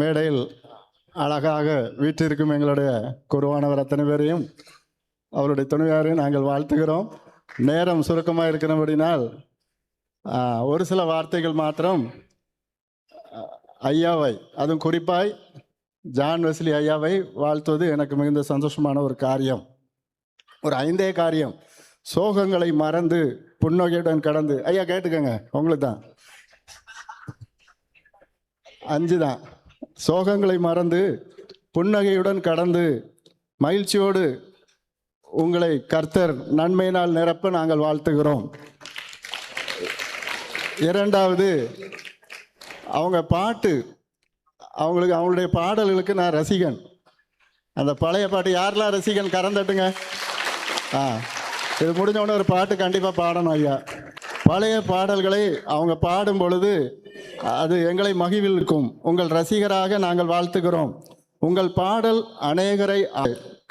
மேடையில் அழகாக வீற்றிருக்கும் எங்களுடைய குருவானவர் அத்தனை பேரையும் அவருடைய துணைவியாரையும் நாங்கள் வாழ்த்துகிறோம். நேரம் சுருக்கமாக இருக்கிறபடினால் ஒரு சில வார்த்தைகள் மாத்திரம் ஐயாவை அதுவும் குறிப்பாய் ஜான் வெஸ்லி ஐயாவை வாழ்த்துவது எனக்கு மிகுந்த சந்தோஷமான ஒரு காரியம். ஒரு ஐந்தே காரியம். சோகங்களை மறந்து புன்னகையுடன் கடந்து ஐயா கேட்டுக்கங்க உங்களுக்கு தான் அஞ்சு தான் சோகங்களை மறந்து புன்னகையுடன் கடந்து மகிழ்ச்சியோடு உங்களை கர்த்தர் நன்மையினால் நிரப்ப நாங்கள் வாழ்த்துகிறோம். இரண்டாவது அவங்க பாட்டு அவங்களுக்கு அவங்களுடைய பாடல்களுக்கு நான் ரசிகன். அந்த பழைய பாட்டு யாரெல்லாம் ரசிகன்? கறந்தட்டுங்க ஆ இது முடிஞ்ச உடனே ஒரு பாட்டு கண்டிப்பாக பாடணும் ஐயா. பழைய பாடல்களை அவங்க பாடும் பொழுது அது எங்களை மகிழ்விக்கும் உங்கள் ரசிகராக நாங்கள் வாழ்த்துகிறோம். உங்கள் பாடல் அநேகரை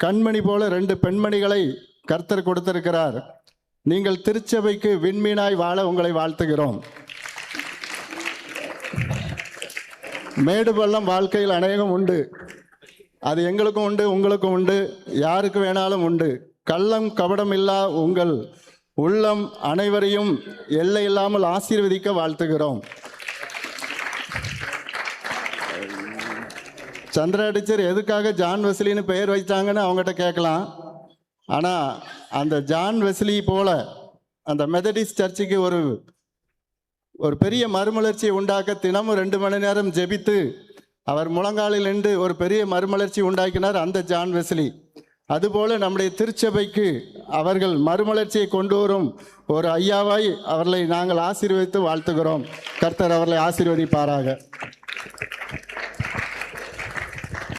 கண்மணி போல ரெண்டு பெண்மணிகளை கர்த்தர் கொடுத்திருக்கிறார். நீங்கள் திருச்சபைக்கு விண்மீனாய் வாழ உங்களை வாழ்த்துகிறோம். மேடு பள்ளம் வாழ்க்கையில் அநேகம் உண்டு. அது எங்களுக்கும் உண்டு உங்களுக்கும் உண்டு யாருக்கு வேணாலும் உண்டு. கள்ளம் கபடம் இல்லா உங்கள் உள்ளம் அனைவரையும் எல்லை இல்லாமல் ஆசீர்வதிக்க வாழ்த்துகிறோம். சந்திரா டீச்சர் எதுக்காக ஜான் வெஸ்லின்னு பெயர் வைத்தாங்கன்னு அவங்ககிட்ட கேட்கலாம். ஆனால் அந்த ஜான் வெஸ்லி போல அந்த மெதடிஸ் சர்ச்சுக்கு ஒரு ஒரு பெரிய மறுமலர்ச்சியை உண்டாக்க தினமும் ரெண்டு மணி நேரம் ஜெபித்து அவர் முழங்காலில் நின்று ஒரு பெரிய மறுமலர்ச்சி உண்டாக்கினார் அந்த ஜான் வெஸ்லி அதுபோல நம்முடைய திருச்சபைக்கு அவர்கள் மறுமலர்ச்சியை கொண்டு வரும் ஒரு ஐயாவாய் அவர்களை நாங்கள் ஆசீர்வதித்து வாழ்த்துகிறோம். கர்த்தர் அவர்களை ஆசீர்வதிப்பாராக.